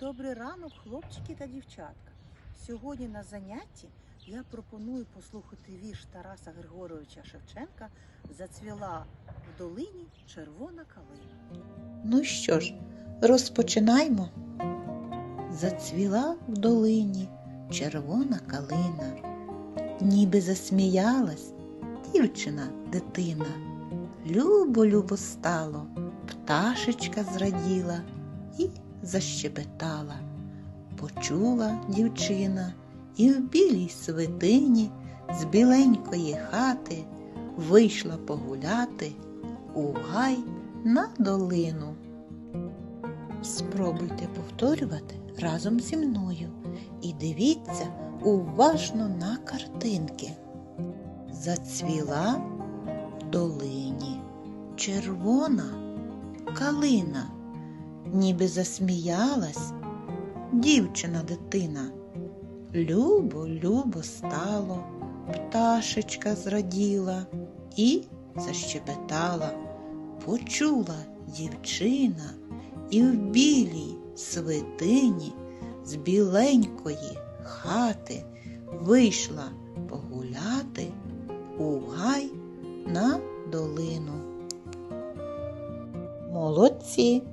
Добрий ранок, хлопчики та дівчатка. Сьогодні на занятті я пропоную послухати вірш Тараса Григоровича Шевченка Зацвіла в долині червона калина. Ну що ж, розпочинаймо. Зацвіла в долині червона калина, ніби засміялась дівчина, дитина. Любо, любо стало, пташечка зраділа і защебетала. Почула дівчина і в білій свитині з біленької хати вийшла погуляти у гай на долину. Спробуйте повторювати разом зі мною і дивіться уважно на картинки. Зацвіла в долині червона калина, ніби засміялась дівчина дитина. Любо, любо стало, пташечка зраділа і защебетала. Почула дівчина і в білій свитині з біленької хати вийшла погуляти у гай на долину. Молодці!